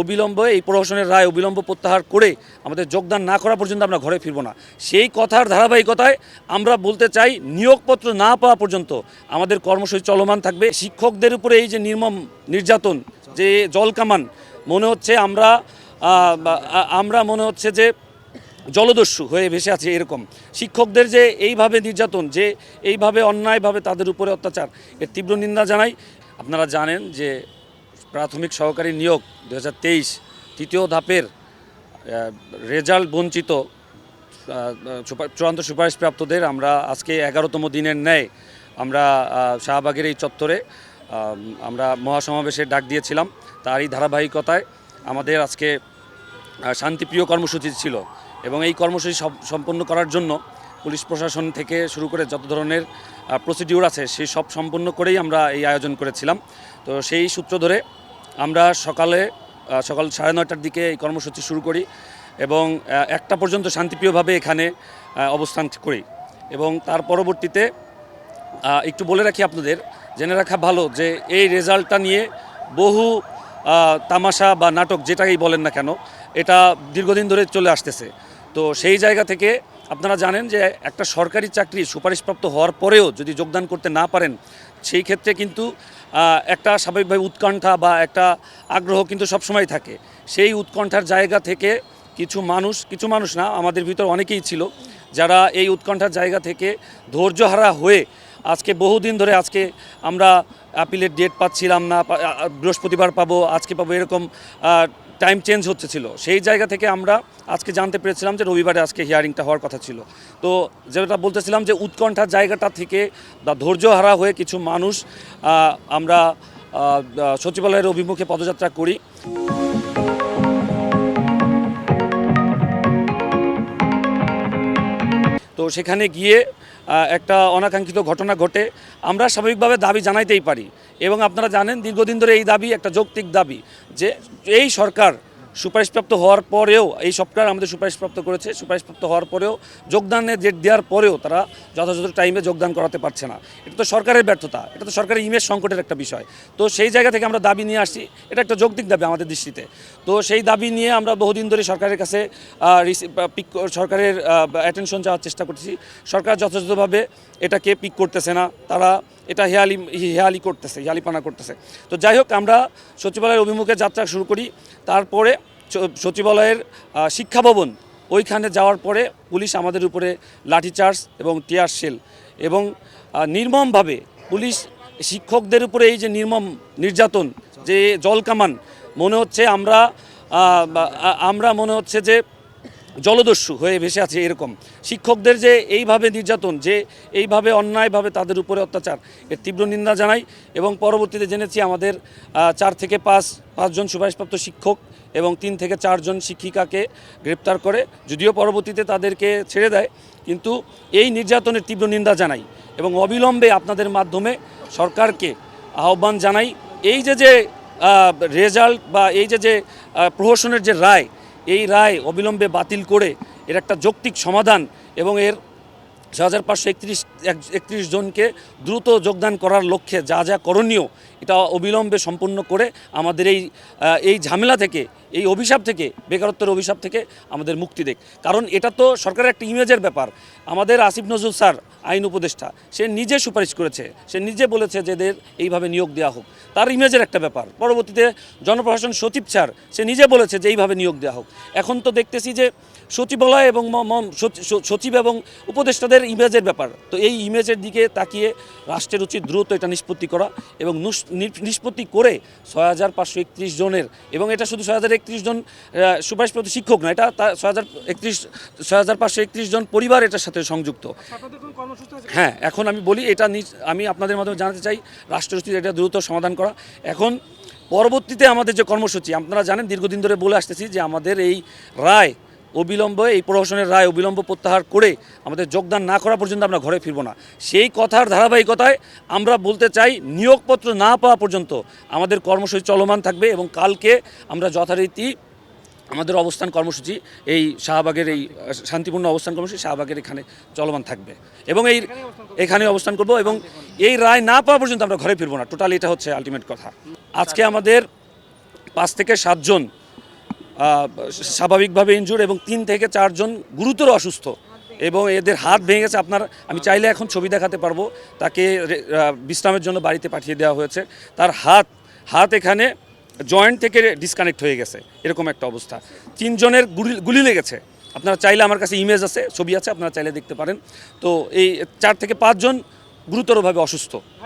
অবিলম্বে, এই প্রহসনের রায় অবিলম্ব প্রত্যাহার করে আমাদের যোগদান না করা পর্যন্ত আমরা ঘরে ফিরবো না। সেই কথার ধারাবাহিকতায় আমরা বলতে চাই, নিয়োগপত্র না পাওয়া পর্যন্ত আমাদের কর্মসূচি চলমান থাকবে। শিক্ষকদের উপরে এই যে নির্মম নির্যাতন, যে জলকামান মনে হচ্ছে আমরা আমরা মনে হচ্ছে যে জলদস্যু হয়ে ভেসে আছে এরকম। শিক্ষকদের যে এইভাবে নির্যাতন, যে এইভাবে অন্যায়ভাবে তাদের উপরে অত্যাচার, এর তীব্র নিন্দা জানাই। আপনারা জানেন যে প্রাথমিক সহকারী নিয়োগ দু হাজার তেইশ, তৃতীয় ধাপের রেজাল্ট বঞ্চিত চূড়ান্ত সুপারিশপ্রাপ্তদের আমরা আজকে এগারোতম দিনের ন্যায় আমরা শাহবাগের এই চত্বরে আমরা মহাসমাবেশের ডাক দিয়েছিলাম। তারই ধারাবাহিকতায় আমাদের আজকে শান্তিপ্রিয় কর্মসূচি ছিল এবং এই কর্মসূচি সম- সম্পন্ন করার জন্য পুলিশ প্রশাসন থেকে শুরু করে যত ধরনের প্রসিডিউর আছে সেই সব সম্পন্ন করেই আমরা এই আয়োজন করেছিলাম। তো সেই সূত্র ধরে আমরা সকালে সকাল সাড়ে নয়টার দিকে এই কর্মসূচি শুরু করি এবং একটা পর্যন্ত শান্তিপ্রিয়ভাবে এখানে অবস্থান করি এবং তার পরবর্তীতে একটু বলে রাখি আপনাদের, জেনে রাখা ভালো যে এই রেজাল্টটা নিয়ে বহু তামাশা বা নাটক যেটাই বলেন না কেন, এটা দীর্ঘদিন ধরে চলে আসতেছে। তো সেই জায়গা থেকে আপনারা জানেন যে একটা সরকারি চাকরি সুপারিশপ্রাপ্ত হওয়ার পরেও যদি যোগদান করতে না পারেন, সেই ক্ষেত্রে কিন্তু একটা স্বাভাবিকভাবে উৎকণ্ঠা বা একটা আগ্রহ কিন্তু সবসময় থাকে। সেই উৎকণ্ঠার জায়গা থেকে কিছু মানুষ কিছু মানুষ না, আমাদের ভিতর অনেকেই ছিল যারা এই উৎকণ্ঠার জায়গা থেকে ধৈর্যহারা হয়ে আজকে বহুদিন ধরে আজকে আমরা আপিলের ডেট পাচ্ছিলাম না বৃহস্পতিবার পাবো, আজকে পাবো এরকম টাইম চেঞ্জ হচ্ছে ছিল। সেই জায়গা থেকে আমরা আজকে জানতে পেরেছিলাম যে রবিবারে আজকে হিয়ারিংটা হওয়ার কথা ছিল। তো যেটা বলতেছিলাম যে উৎকণ্ঠার জায়গাটা থেকে বা ধৈর্যহারা হয়ে কিছু মানুষ আমরা সচিবালয়ের অভিমুখে পদযাত্রা করি। তো সেখানে গিয়ে একটা অনাকাঙ্ক্ষিত ঘটনা ঘটে, আমরা স্বাভাবিকভাবে দাবি জানাইতেই পারি। এবং আপনারা জানেন, দীর্ঘদিন ধরে এই দাবি একটা যৌক্তিক দাবি যে এই সরকার সুপারিশপ্রাপ্ত হওয়ার পরেও, এই সরকার আমাদের সুপারিশপ্রাপ্ত করেছে, সুপারিশপ্রাপ্ত হওয়ার পরেও, যোগদানের ডেট দেওয়ার পরেও তারা যথাযথ টাইমে যোগদান করাতে পারছে না। এটা তো সরকারের ব্যর্থতা, এটা তো সরকারের ইমেজ সংকটের একটা বিষয়। তো সেই জায়গা থেকে আমরা দাবি নিয়ে আসছি, এটা একটা যৌক্তিক দাবি আমাদের দৃষ্টিতে। তো সেই দাবি নিয়ে আমরা বহুদিন ধরে সরকারের কাছে সরকারের অ্যাটেনশন যাওয়ার চেষ্টা করছি। সরকার যথাযথভাবে এটাকে পিক করতেছে না। তারা এটা হেয়ালি হেয়ালি করতেছে, হেয়ালিপানা করতেছে। তো যাই হোক, আমরা সচিবালয়ের অভিমুখে যাত্রা শুরু করি। তারপরে সচিবালয়ের শিক্ষা ভবন ওইখানে যাওয়ার পরে পুলিশ আমাদের উপরে লাঠিচার্জ এবং টিয়ার সেল এবং নির্মমভাবে পুলিশ শিক্ষকদের উপরে এই যে নির্মম নির্যাতন, যে জলকামান মনে হচ্ছে আমরা আমরা মনে হচ্ছে যে জলদস্যু হয়ে ভেসে আছে এরকম। শিক্ষকদের যে এইভাবে নির্যাতন, যে এইভাবে অন্যায়ভাবে তাদের উপরে অত্যাচার, এর তীব্র নিন্দা জানাই এবং পরবর্তীতে জেনেছি আমাদের চার থেকে পাঁচ পাঁচজন সুপারিশপ্রাপ্ত শিক্ষক এবং তিন থেকে চারজন শিক্ষিকাকে গ্রেপ্তার করে, যদিও পরবর্তীতে তাদেরকে ছেড়ে দেয়, কিন্তু এই নির্যাতনের তীব্র নিন্দা জানাই এবং অবিলম্বে আপনাদের মাধ্যমে সরকারকে আহ্বান জানাই। এই যে যে রেজাল্ট বা এই যে যে প্রহসনের যে রায় এই রায় অবিলম্বে বাতিল করে এর একটা যৌক্তিক সমাধান এবং এর ছ হাজার পাঁচশো একত্রিশ একত্রিশ জনকে দ্রুত যোগদান করার লক্ষ্যে যা যা করণীয় এটা অবিলম্বে সম্পূর্ণ করে আমাদের এই এই ঝামেলা থেকে, এই অভিশাপ থেকে, বেকারত্বের অভিশাপ থেকে আমাদের মুক্তি দেখ। কারণ এটা তো সরকারের একটা ইমেজের ব্যাপার। আমাদের আসিফ নজরুল স্যার, আইন উপদেষ্টা, সে নিজে সুপারিশ করেছে। সে নিজে বলেছে যে এদের এইভাবে নিয়োগ দেওয়া হোক। তার ইমেজের একটা ব্যাপার। পরবর্তীতে জনপ্রশাসন সচিব স্যার, সে নিজে বলেছে যে এইভাবে নিয়োগ দেওয়া হোক। এখন তো দেখতেছি যে সচিবালয় এবং সচিব এবং উপদেষ্টাদের ইমেজের ব্যাপার। তো এই ইমেজের দিকে তাকিয়ে রাষ্ট্রের উচিত দ্রুত এটা নিষ্পত্তি করা এবং নিষ্পত্তি করে ছয় হাজার পাঁচশো একত্রিশ জনের এবং এটা শুধু ছয় হাজার একত্রিশ জন সুপারিশপ্রাপ্ত শিক্ষক না এটা ছয় হাজার একত্রিশ ছয় হাজার পাঁচশো একত্রিশ জন পরিবার এটার সাথে সংযুক্ত। হ্যাঁ এখন আমি বলি এটা আমি আপনাদের মাধ্যমে জানাতে চাই রাষ্ট্রের উচিত এটা দ্রুত সমাধান করা। এখন পরবর্তীতে আমাদের যে কর্মসূচি আপনারা জানেন দীর্ঘদিন ধরে বলে আসতেছি যে আমাদের এই রায় অবিলম্বে, এই প্রহসনের রায় অবিলম্ব প্রত্যাহার করে আমাদের যোগদান না করা পর্যন্ত আমরা ঘরে ফিরবো না। সেই কথার ধারাবাহিকতায় আমরা বলতে চাই, নিয়োগপত্র না পাওয়া পর্যন্ত আমাদের কর্মসূচি চলমান থাকবে এবং কালকে আমরা যথারীতি আমাদের অবস্থান কর্মসূচি, এই শাহবাগের এই শান্তিপূর্ণ অবস্থান কর্মসূচি শাহবাগের এখানে চলমান থাকবে এবং এই এখানে অবস্থান করব এবং এই রায় না পাওয়া পর্যন্ত আমরা ঘরে ফিরবো না। টোটালি এটা হচ্ছে আলটিমেট কথা। আজকে আমাদের পাঁচ থেকে সাতজন স্বাভাবিকভাবে ইনজুর এবং তিন থেকে চারজন গুরুতর অসুস্থ এবং এদের হাত ভেঙে গেছে আপনার, আমি চাইলে এখন ছবি দেখাতে পারব, তাকে বিশ্রামের জন্য বাড়িতে পাঠিয়ে দেওয়া হয়েছে। তার হাত হাত এখানে জয়েন্ট থেকে ডিসকানেক্ট হয়ে গেছে, এরকম একটা অবস্থা। তিনজনের গুলি গুলি লেগেছে। আপনারা চাইলে আমার কাছে ইমেজ আছে, ছবি আছে, আপনারা চাইলে দেখতে পারেন। তো এই চার থেকে পাঁচজন গুরুতরভাবে অসুস্থ।